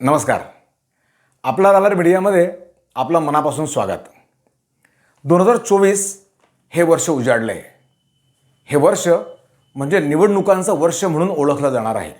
नमस्कार. आपला रालार मीडियामध्ये आपलं मनापासून स्वागत. दोन हजार चोवीस हे वर्ष उजाडलं आहे हे वर्ष म्हणजे निवडणुकांचं वर्ष म्हणून ओळखलं जाणार आहे.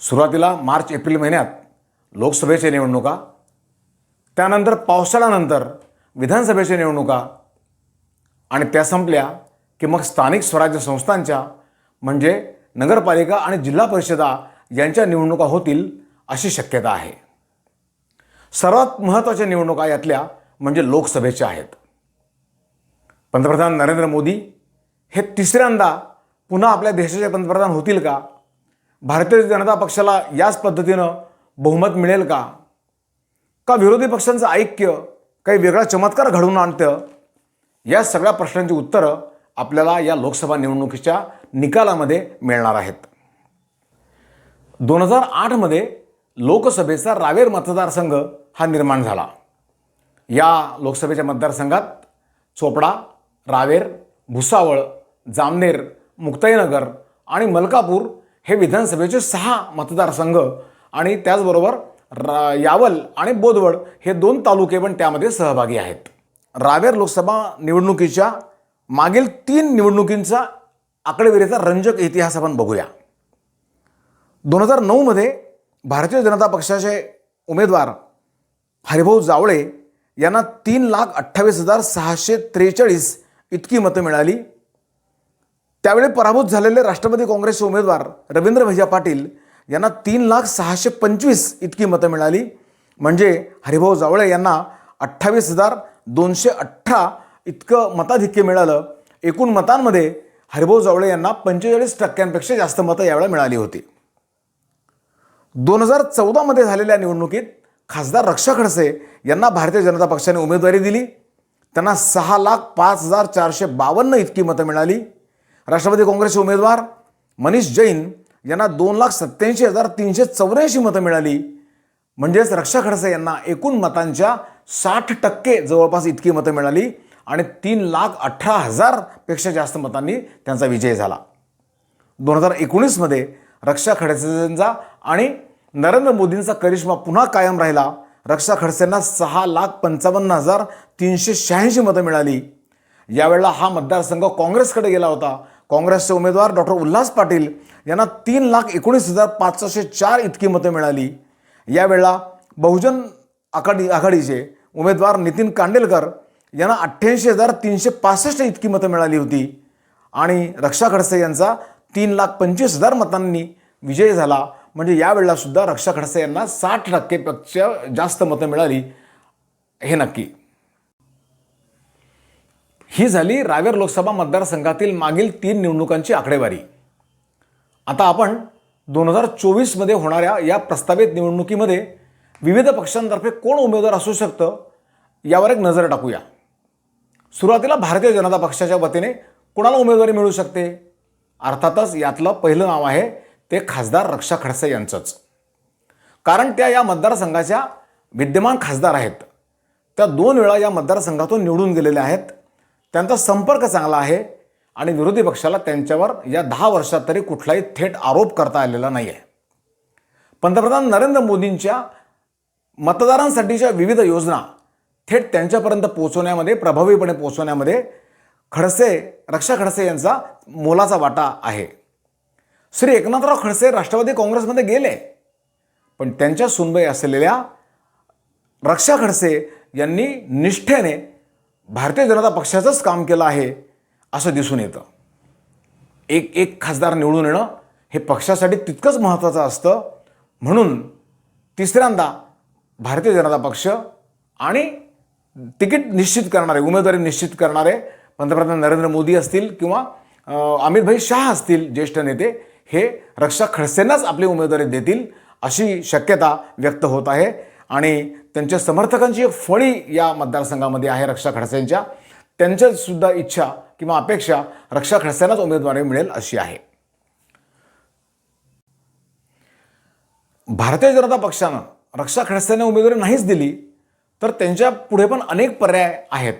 सुरुवातीला मार्च एप्रिल महिन्यात लोकसभेच्या निवडणुका त्यानंतर पावसाळ्यानंतर विधानसभेच्या निवडणुका आणि त्या संपल्या की मग स्थानिक स्वराज्य संस्थांच्या म्हणजे नगरपालिका आणि जिल्हा परिषदा यांच्या निवडणुका होतील अशी शक्यता आहे. सर्वात महत्त्वाच्या निवडणुका यातल्या म्हणजे लोकसभेच्या आहेत. पंतप्रधान नरेंद्र मोदी हे तिसऱ्यांदा पुन्हा आपल्या देशाचे पंतप्रधान होतील का? भारतीय जनता पक्षाला याच पद्धतीनं बहुमत मिळेल का? का विरोधी पक्षांचं ऐक्य काही वेगळा चमत्कार घडवून आणतं? या सगळ्या प्रश्नांची उत्तरं आपल्याला या लोकसभा निवडणुकीच्या निकालामध्ये मिळणार आहेत. दोन हजार आठमध्ये लोकसभेचा रावेर मतदारसंघ हा निर्माण झाला. या लोकसभेच्या मतदारसंघात चोपडा रावेर भुसावळ जामनेर मुक्ताईनगर आणि मलकापूर हे विधानसभेचे सहा मतदारसंघ आणि त्याचबरोबर रा यावल आणि बोदवड हे दोन तालुके पण त्यामध्ये सहभागी आहेत. रावेर लोकसभा निवडणुकीच्या मागील तीन निवडणुकींचा आकडेवारीचा रंजक इतिहास आपण बघूया. दोन हजार नऊमध्ये भारतीय जनता पक्षाचे उमेदवार हरिभाऊ जावळे यांना तीन लाख अठ्ठावीस हजार सहाशे त्रेचाळीस इतकी मतं मिळाली. त्यावेळी पराभूत झालेले राष्ट्रवादी काँग्रेसचे उमेदवार रवींद्र भैया पाटील यांना तीन लाख सहाशे पंचवीस इतकी मतं मिळाली. म्हणजे हरिभाऊ जावळे यांना अठ्ठावीस हजार दोनशे अठरा इतकं मताधिक्य मिळालं. एकूण मतांमध्ये हरिभाऊ जावळे यांना पंचेचाळीस टक्क्यांपेक्षा जास्त मतं यावेळेला मिळाली होती. दोन हजार चौदामध्ये झालेल्या निवडणुकीत खासदार रक्षा खडसे यांना भारतीय जनता पक्षाने उमेदवारी दिली. त्यांना सहा लाख पाच हजार चारशे बावन्न इतकी मतं मिळाली. राष्ट्रवादी काँग्रेसचे उमेदवार मनीष जैन यांना दोन लाख सत्याऐंशी हजार तीनशे चौऱ्याऐंशी मतं मिळाली. म्हणजेच रक्षा खडसे यांना एकूण मतांच्या साठ टक्के जवळपास इतकी मतं मिळाली आणि तीन लाख अठरा हजारपेक्षा जास्त मतांनी त्यांचा विजय झाला. दोन हजार एकोणीसमध्ये रक्षा खडसेंचा आणि नरेंद्र मोदींचा करिश्मा पुन्हा कायम राहिला. रक्षा खडसेंना सहा लाख पंचावन्न हजार तीनशे शहाऐंशी मतं मिळाली. यावेळेला हा मतदारसंघ काँग्रेसकडे गेला होता. काँग्रेसचे उमेदवार डॉक्टर उल्हास पाटील यांना तीन लाख एकोणीस हजार पाचशे चार इतकी मतं मिळाली. यावेळेला बहुजन आघाडी आघाडीचे उमेदवार नितीन कांडेलकर यांना अठ्ठ्याऐंशी हजार तीनशे पासष्ट इतकी मतं मिळाली होती. आणि रक्षा खडसे यांचा तीन लाख पंचवीस हजार मतांनी विजय झाला. म्हणजे यावेळेला सुद्धा रक्षा खडसे यांना साठ टक्केपेक्षा जास्त मतं मिळाली. हे नक्की. ही झाली रावेर लोकसभा मतदारसंघातील मागील तीन निवडणुकांची आकडेवारी. आता आपण दोन हजार चोवीसमध्ये होणाऱ्या या प्रस्तावित निवडणुकीमध्ये विविध पक्षांतर्फे कोण उमेदवार असू शकतं यावर एक नजर टाकूया. सुरुवातीला भारतीय जनता पक्षाच्या वतीने कोणाला उमेदवारी मिळू शकते? अर्थातच यातलं पहिलं नाव आहे ते खासदार रक्षा खडसे यांचंच. कारण त्या या मतदारसंघाच्या विद्यमान खासदार आहेत. त्या दोन वेळा या मतदारसंघातून निवडून गेलेल्या आहेत. त्यांचा संपर्क चांगला आहे आणि विरोधी पक्षाला त्यांच्यावर या दहा वर्षात तरी कुठलाही थेट आरोप करता आलेला नाही आहे पंतप्रधान नरेंद्र मोदींच्या मतदारांसाठीच्या विविध योजना थेट त्यांच्यापर्यंत पोहोचवण्यामध्ये प्रभावीपणे पोहोचवण्यामध्ये खडसे रक्षा खडसे यांचा मोलाचा वाटा आहे. श्री एकनाथराव खडसे राष्ट्रवादी काँग्रेसमध्ये गेले. पण त्यांच्या सुनबाई असलेल्या रक्षा खडसे यांनी निष्ठेने भारतीय जनता पक्षाचंच काम केलं आहे असं दिसून येतं. एक एक खासदार निवडून येणं हे पक्षासाठी तितकंच महत्त्वाचं असतं. म्हणून तिसऱ्यांदा भारतीय जनता पक्ष आणि तिकीट निश्चित करणारे उमेदवारी निश्चित करणारे पंतप्रधान नरेंद्र मोदी असतील किंवा अ, अमितभाई शाह असतील ज्येष्ठ नेते हे रक्षा खडसेंनाच आपली उमेदवारी देतील अशी शक्यता व्यक्त होत आहे. आणि त्यांच्या समर्थकांची एक फळी या मतदारसंघामध्ये आहे रक्षा खडसेंच्या. त्यांच्यासुद्धा इच्छा किंवा अपेक्षा रक्षा खडसेंनाच उमेदवारी मिळेल अशी आहे. भारतीय जनता पक्षानं रक्षा खडसेंना उमेदवारी नाहीच दिली तर त्यांच्या पुढे पण अनेक पर्याय आहेत.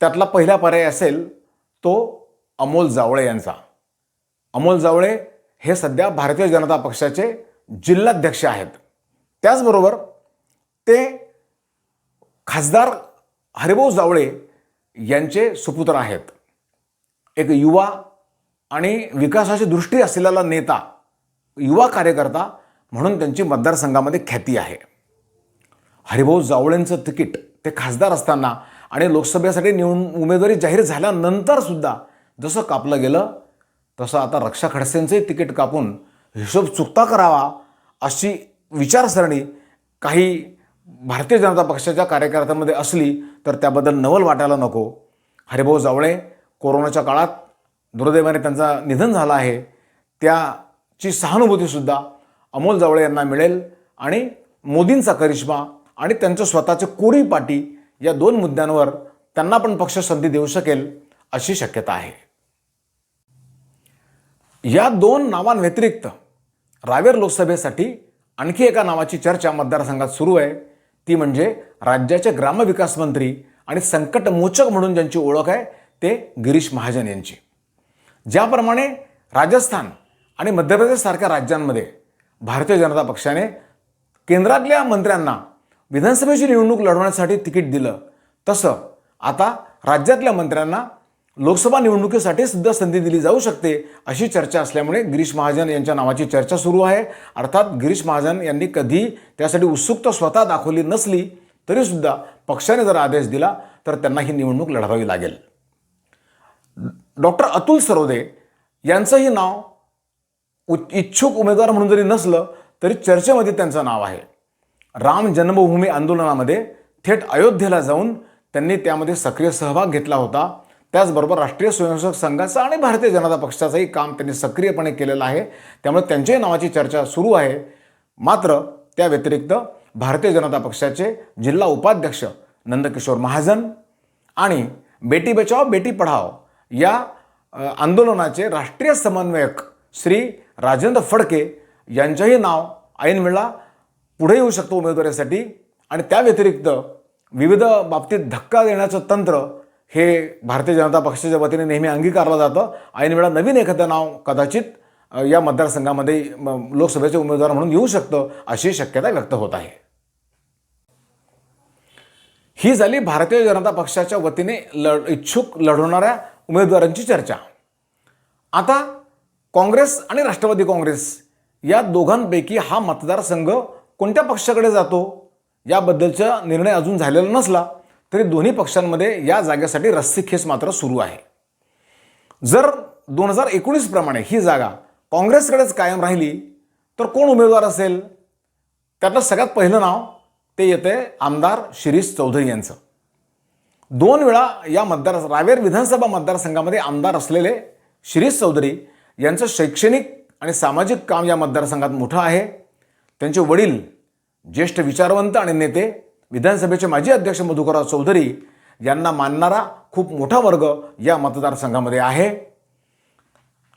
त्यातला पहिला पर्याय असेल तो अमोल जावळे यांचा. अमोल जावळे हे सध्या भारतीय जनता पक्षाचे जिल्हाध्यक्ष आहेत. त्याचबरोबर ते खासदार हरिभाऊ जावळे यांचे सुपुत्र आहेत. एक युवा आणि विकासाची दृष्टी असलेला नेता युवा कार्यकर्ता म्हणून त्यांची मतदारसंघामध्ये ख्याती आहे. हरिभाऊ जावळेंचं तिकीट ते खासदार असताना आणि लोकसभेसाठी निवडून उमेदवारी जाहीर झाल्यानंतरसुद्धा जसं कापलं गेलं तसं आता रक्षा खडसेंचंही तिकीट कापून हिशोब चुकता करावा अशी विचारसरणी काही भारतीय जनता पक्षाच्या कार्यकर्त्यांमध्ये असली तर त्याबद्दल नवल वाटायला नको. हरिभाऊ जावळे कोरोनाच्या काळात दुर्दैवाने त्यांचा निधन झालं आहे. त्याची सहानुभूतीसुद्धा अमोल जावळे यांना मिळेल आणि मोदींचा करिश्मा आणि त्यांचं स्वतःचे कोरी पाटी या दोन मुद्द्यांवर त्यांना पण पक्ष संधी देऊ शकेल अशी शक्यता आहे. या दोन नावांव्यतिरिक्त रावेर लोकसभेसाठी आणखी एका नावाची चर्चा मतदारसंघात सुरू आहे. ती म्हणजे राज्याचे ग्रामविकास मंत्री आणि संकटमोचक म्हणून ज्यांची ओळख आहे ते गिरीश महाजन यांची. ज्याप्रमाणे राजस्थान आणि मध्य प्रदेशसारख्या राज्यांमध्ये भारतीय जनता पक्षाने केंद्रातल्या मंत्र्यांना विधानसभेची निवडणूक लढवण्यासाठी तिकीट दिलं. तसं आता राज्यातल्या मंत्र्यांना लोकसभा निवडणुकीसाठी सुद्धा संधी दिली जाऊ शकते अशी चर्चा असल्यामुळे गिरीश महाजन यांच्या नावाची चर्चा सुरू आहे. अर्थात गिरीश महाजन यांनी कधी त्यासाठी उत्सुकता स्वतः दाखवली नसली तरीसुद्धा पक्षाने जर आदेश दिला तर त्यांना ही निवडणूक लढवावी लागेल. डॉक्टर अतुल सरोदे यांचंही नाव उ- इच्छुक उमेदवार म्हणून जरी नसलं तरी चर्चेमध्ये त्यांचं नाव आहे. राम जन्मभूमी आंदोलनामध्ये थेट अयोध्येला जाऊन त्यांनी त्यामध्ये सक्रिय सहभाग घेतला होता. त्याचबरोबर राष्ट्रीय स्वयंसेवक संघाचं आणि भारतीय जनता पक्षाचंही काम त्यांनी सक्रियपणे केलेलं आहे. त्यामुळे त्यांच्याही नावाची चर्चा सुरू आहे. मात्र त्या व्यतिरिक्त भारतीय जनता पक्षाचे जिल्हा उपाध्यक्ष नंदकिशोर महाजन आणि बेटी बचाओ बेटी पढाओ या आंदोलनाचे राष्ट्रीय समन्वयक श्री राजेंद्र फडके यांचंही नाव ऐनवेळा पुढे येऊ शकतो उमेदवारीसाठी. आणि त्या व्यतिरिक्त विविध बाबतीत धक्का देण्याचं तंत्र हे भारतीय जनता पक्षाच्या वतीने नेहमी अंगीकारलं जातं. ऐनवेळा नवीन एखादं नाव कदाचित या मतदारसंघामध्ये म, लोकसभेचे उमेदवार म्हणून येऊ शकतं अशी शक्यता व्यक्त होत आहे. ही झाली भारतीय जनता पक्षाच्या वतीने लढ इच्छुक लढवणाऱ्या उमेदवारांची चर्चा. आता काँग्रेस आणि राष्ट्रवादी काँग्रेस या दोघांपैकी हा मतदारसंघ कोणत्या पक्षाकडे जातो याबद्दलचा निर्णय अजून झालेला नसला तरी दोन्ही पक्षांमध्ये या जागेसाठी रस्सीखेच मात्र सुरू आहे. जर दोन हजार एकोणीसप्रमाणे ही जागा काँग्रेसकडेच कायम राहिली तर कोण उमेदवार असेल? त्यातलं सगळ्यात पहिलं नाव ते येते आमदार शिरीष चौधरी यांचं. दोन वेळा या मतदार रावेर विधानसभा मतदारसंघामध्ये आमदार असलेले शिरीष चौधरी यांचं शैक्षणिक आणि सामाजिक काम या मतदारसंघात मोठं आहे. त्यांचे वडील ज्येष्ठ विचारवंत आणि नेते विधानसभेचे माजी अध्यक्ष मधुकरराव चौधरी यांना मानणारा खूप मोठा वर्ग या मतदारसंघामध्ये आहे.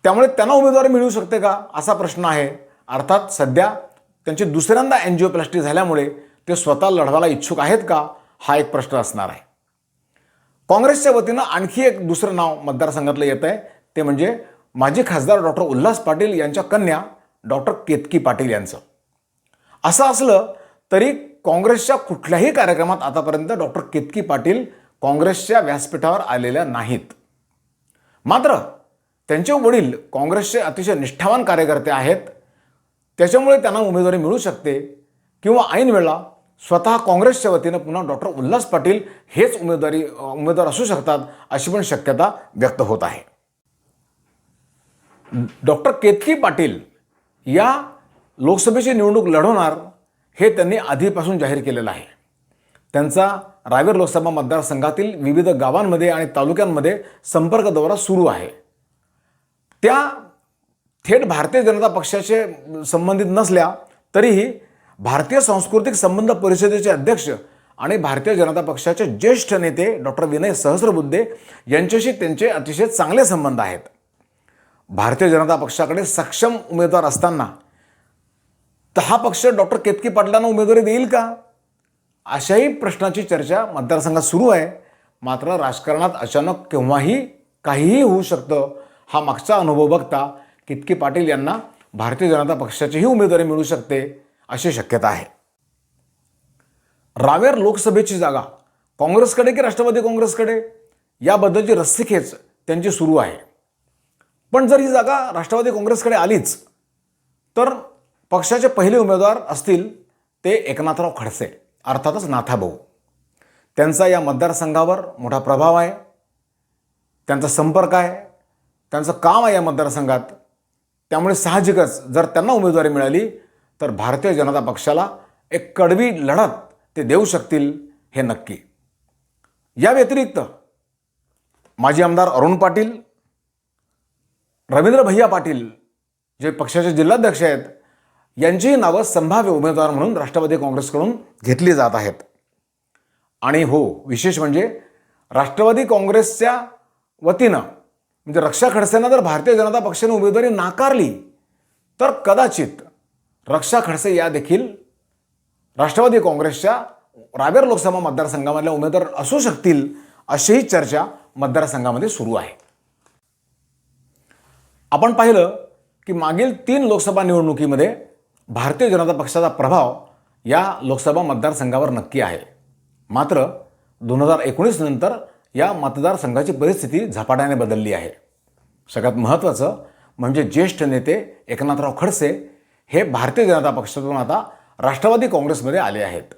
त्यामुळे त्यांना उमेदवारी मिळू शकते का असा प्रश्न आहे. अर्थात सध्या त्यांची दुसऱ्यांदा एनजिओप्लास्टी झाल्यामुळे ते स्वतः लढवायला इच्छुक आहेत का? हा एक प्रश्न असणार आहे. काँग्रेसच्या वतीनं आणखी एक दुसरं नाव मतदारसंघातलं येत आहे ते म्हणजे माजी खासदार डॉक्टर उल्हास पाटील यांच्या कन्या डॉक्टर केतकी पाटील यांचं. असं असलं तरी काँग्रेसच्या कुठल्याही कार्यक्रमात आतापर्यंत डॉक्टर केतकी पाटील काँग्रेसच्या व्यासपीठावर आलेल्या नाहीत. मात्र त्यांचे वडील काँग्रेसचे अतिशय निष्ठावान कार्यकर्ते आहेत. त्याच्यामुळे त्यांना उमेदवारी मिळू शकते किंवा ऐन वेळा स्वतः काँग्रेसच्या वतीनं पुन्हा डॉक्टर उल्हास पाटील हेच उमेदवारी उमेदवार असू शकतात अशी पण शक्यता व्यक्त होत आहे. डॉक्टर केतकी पाटील या लोकसभेची निवडणूक लढवणार हे त्यांनी आधीपासून जाहीर केलेलं आहे. त्यांचा रावेर लोकसभा मतदारसंघातील विविध गावांमध्ये आणि तालुक्यांमध्ये संपर्क दौरा सुरू आहे. त्या थेट भारतीय जनता पक्षाचे संबंधित नसल्या तरीही भारतीय सांस्कृतिक संबंध परिषदेचे अध्यक्ष आणि भारतीय जनता पक्षाचे ज्येष्ठ नेते डॉक्टर विनय सहस्रबुद्धे यांच्याशी त्यांचे अतिशय चांगले संबंध आहेत. भारतीय जनता पक्षाकडे सक्षम उमेदवार असताना तर हा पक्ष डॉक्टर केतकी पाटलांना उमेदवारी देईल का? अशाही प्रश्नाची चर्चा मतदारसंघात सुरू आहे. मात्र राजकारणात अचानक केव्हाही काहीही होऊ शकतं हा मागचा अनुभव बघता कितकी पाटील यांना भारतीय जनता पक्षाचीही उमेदवारी मिळू शकते अशी शक्यता आहे. रावेर लोकसभेची जागा काँग्रेसकडे की राष्ट्रवादी काँग्रेसकडे? याबद्दलची रस्सीखेच त्यांची सुरू आहे. पण जर ही जागा राष्ट्रवादी काँग्रेसकडे आलीच तर पक्षाचे पहिले उमेदवार असतील ते एकनाथराव खडसे अर्थातच नाथाभाऊ त्यांचा या मतदारसंघावर मोठा प्रभाव आहे. त्यांचा संपर्क आहे. त्यांचं काम आहे या मतदारसंघात. त्यामुळे साहजिकच जर त्यांना उमेदवारी मिळाली तर भारतीय जनता पक्षाला एक कडवी लढत ते देऊ शकतील हे नक्की. या व्यतिरिक्त माजी आमदार अरुण पाटील रवींद्र भैया पाटील जे पक्षाचे जिल्हाध्यक्ष आहेत यांचीही नावं संभाव्य उमेदवार म्हणून राष्ट्रवादी काँग्रेसकडून घेतली जात आहेत. आणि हो विशेष म्हणजे राष्ट्रवादी काँग्रेसच्या वतीनं म्हणजे रक्षा खडसेंना जर भारतीय जनता पक्षाने उमेदवारी नाकारली तर कदाचित रक्षा खडसे या देखील राष्ट्रवादी काँग्रेसच्या रावेर लोकसभा मतदारसंघामधल्या उमेदवार असू शकतील अशीही चर्चा मतदारसंघामध्ये सुरू आहे. आपण पाहिलं की मागील तीन लोकसभा निवडणुकीमध्ये भारतीय जनता पक्षाचा प्रभाव या लोकसभा मतदारसंघावर नक्की आहे. मात्र दोन हजार एकोणीस नंतर या मतदारसंघाची परिस्थिती झपाट्याने बदलली आहे. सगळ्यात महत्त्वाचं म्हणजे ज्येष्ठ नेते एकनाथराव खडसे हे भारतीय जनता पक्षातून आता राष्ट्रवादी काँग्रेसमध्ये आले आहेत.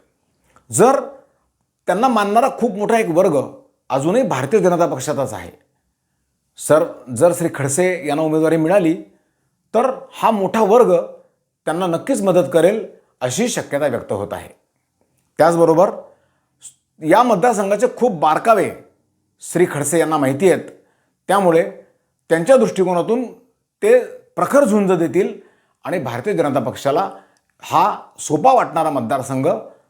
जर त्यांना मानणारा खूप मोठा एक वर्ग अजूनही भारतीय जनता पक्षातच आहे. सर जर श्री खडसे यांना उमेदवारी मिळाली तर हा मोठा वर्ग त्यांना नक्कीच मदत करेल अशी शक्यता व्यक्त होत आहे. त्याचबरोबर या मतदारसंघाचे खूप बारकावे श्री खडसे यांना माहिती आहेत. त्यामुळे त्यांच्या दृष्टिकोनातून ते प्रखर झुंज देतील आणि भारतीय जनता पक्षाला हा सोपा वाटणारा मतदारसंघ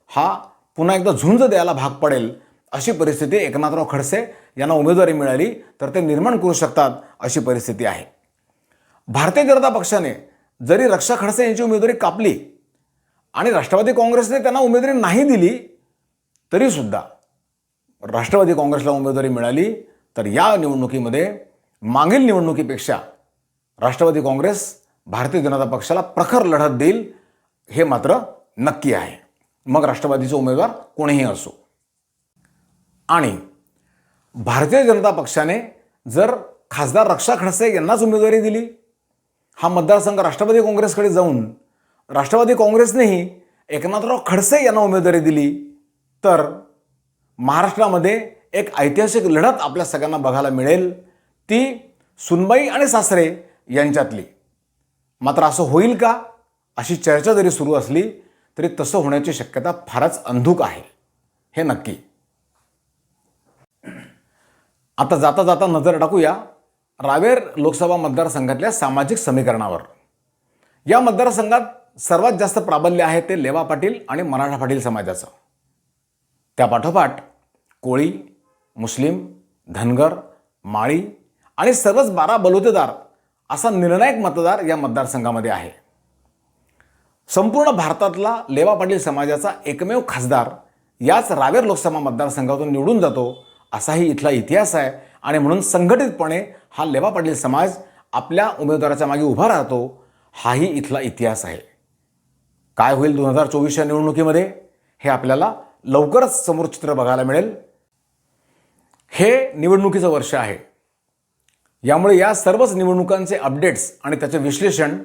हा पुन्हा एकदा झुंज द्यायला भाग पडेल अशी परिस्थिती एकनाथराव खडसे यांना उमेदवारी मिळाली तर ते निर्माण करू शकतात अशी परिस्थिती आहे. भारतीय जनता पक्षाने जरी रक्षा खडसे यांची उमेदवारी कापली आणि राष्ट्रवादी काँग्रेसने त्यांना उमेदवारी नाही दिली तरीसुद्धा राष्ट्रवादी काँग्रेसला उमेदवारी मिळाली तर या निवडणुकीमध्ये मागील निवडणुकीपेक्षा राष्ट्रवादी काँग्रेस भारतीय जनता पक्षाला प्रखर लढत देईल हे मात्र नक्की आहे. मग राष्ट्रवादीचे उमेदवार कोणीही असो. आणि भारतीय जनता पक्षाने जर खासदार रक्षा खडसे यांनाच उमेदवारी दिली हा मतदारसंघ राष्ट्रवादी काँग्रेसकडे जाऊन राष्ट्रवादी काँग्रेसनेही एकनाथराव खडसे यांना उमेदवारी दिली तर महाराष्ट्रामध्ये एक ऐतिहासिक लढत आपल्या सगळ्यांना बघायला मिळेल ती सुनबाई आणि सासरे यांच्यातली. मात्र असं होईल का? अशी चर्चा जरी सुरू असली तरी तसं होण्याची शक्यता फारच अंधूक आहे. हे नक्की. आता जाता जाता नजर टाकूया. रावेर लोकसभा मतदारसंघातल्या सामाजिक समीकरणावर. या मतदारसंघात सर्वात जास्त प्राबल्य आहे ते लेवा पाटील आणि मराठा पाटील समाजाचं. त्या पाठोपाठ कोळी मुस्लिम धनगर माळी आणि सर्वच बारा बलुतेदार असा निर्णायक मतदार या मतदारसंघामध्ये आहे. संपूर्ण भारतातला लेवा पाटील समाजाचा एकमेव खासदार याच रावेर लोकसभा मतदारसंघातून निवडून जातो असाही इथला इतिहास आहे आणि म्हणून संघटितपणे हा लेवा पाटील समाज आपल्या उमेदवाराच्या मागे उभा राहतो हाही इथला इतिहास आहे. काय होईल दोन हजार चोवीसच्या निवडणुकीमध्ये? हे आपल्याला लवकरच समोर चित्र बघायला मिळेल. हे निवडणुकीचं वर्ष आहे. यामुळे या सर्वच निवडणुकांचे अपडेट्स आणि त्याचे विश्लेषण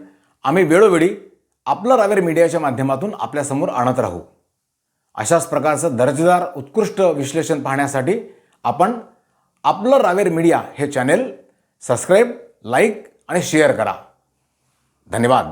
आम्ही वेळोवेळी आपलं रावेर मीडियाच्या माध्यमातून आपल्यासमोर आणत राहू. अशाच प्रकारचं दर्जेदार उत्कृष्ट विश्लेषण पाहण्यासाठी आपण आपलं रावेर मीडिया हे चॅनेल सबस्क्राईब लाईक आणि शेअर करा. धन्यवाद.